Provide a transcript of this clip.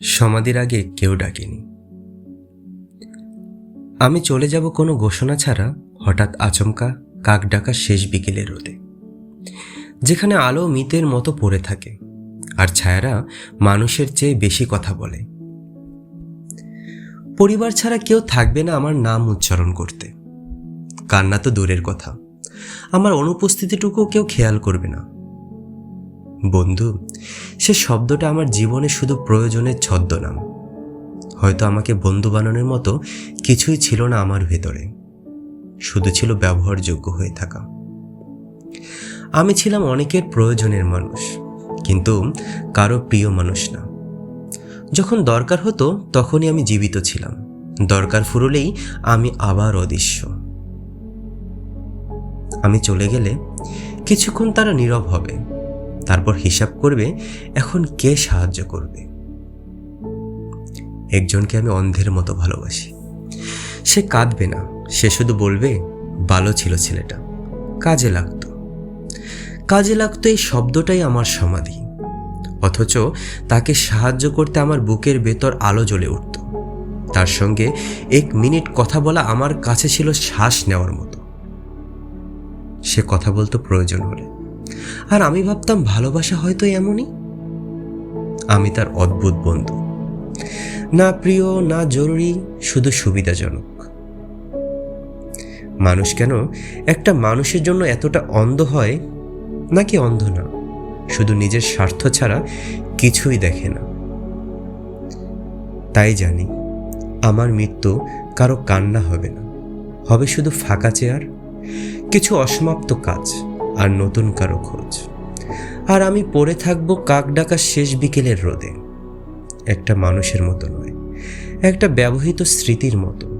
সমাধির আগে কেউ ডাকেনি। আমি চলে যাব কোনো ঘোষণা ছাড়া হঠাৎ আচমকা কাক ডাকা শেষ বিকেলের রোদে, যেখানে আলো মিতের মতো পড়ে থাকে আর ছায়ারা মানুষের চেয়ে বেশি কথা বলে। পরিবার ছাড়া কেউ থাকবে না আমার নাম উচ্চারণ করতে। কান্না তো দূরের কথা, আমার অনুপস্থিতিটুকু কেউ খেয়াল করবে না। বন্ধু সে শব্দটা আমার জীবনে শুধু প্রয়োজনের ছদ্মনাম হয়তো আমাকে বন্ধু বানানোর মতো কিছুই ছিল না আমার ভেতরে। শুধু ছিল ব্যবহারযোগ্য হয়ে থাকা। আমি ছিলাম অনেকের প্রয়োজনের মানুষ, কিন্তু কারও প্রিয় মানুষ না। যখন দরকার হতো, তখনই আমি জীবিত ছিলাম। দরকার ফুরলেই আমি আবার অদৃশ্য। আমি চলে গেলে কিছুক্ষণ তারা নীরব হবে। তারপর হিসাব করবে, এখন কে সাহায্য করবে? একজনকে আমি অন্ধের মতো ভালোবাসি। সে কাঁদবে না, সে শুধু বলবে, ভালো ছিল ছেলেটা, কাজে লাগতো। কাজে লাগতো এই শব্দটাই আমার সমাধি। অথচ তাকে সাহায্য করতে আমার বুকের ভেতর আলো জ্বলে উঠত। তার সঙ্গে এক মিনিট কথা বলা আমার কাছে ছিল শ্বাস নেওয়ার মতো। সে কথা বলতো প্রয়োজন হলে আর আমি ভাবতাম ভালোবাসা হয়তো এমনই। আমি তার অদ্ভুত বন্ধু। না প্রিয়, না জরুরি, শুধু সুবিধাজনক। মানুষ কেন একটা মানুষের জন্য এতটা অন্ধ হয়, নাকি অন্ধ না? শুধু নিজের স্বার্থ ছাড়া কিছুই দেখে না। তাই জানি, আমার মৃত্যু কারও কান্না হবে না। হবে শুধু ফাঁকা চেয়ার, কিছু অসমাপ্ত কাজ। আর নতুন কারও খোঁজ। আর আমি পড়ে থাকব কাক ডাকা শেষ বিকেলের রোদে। একটা মানুষের মতো নয়, একটা ব্যবহৃত স্মৃতির মতো।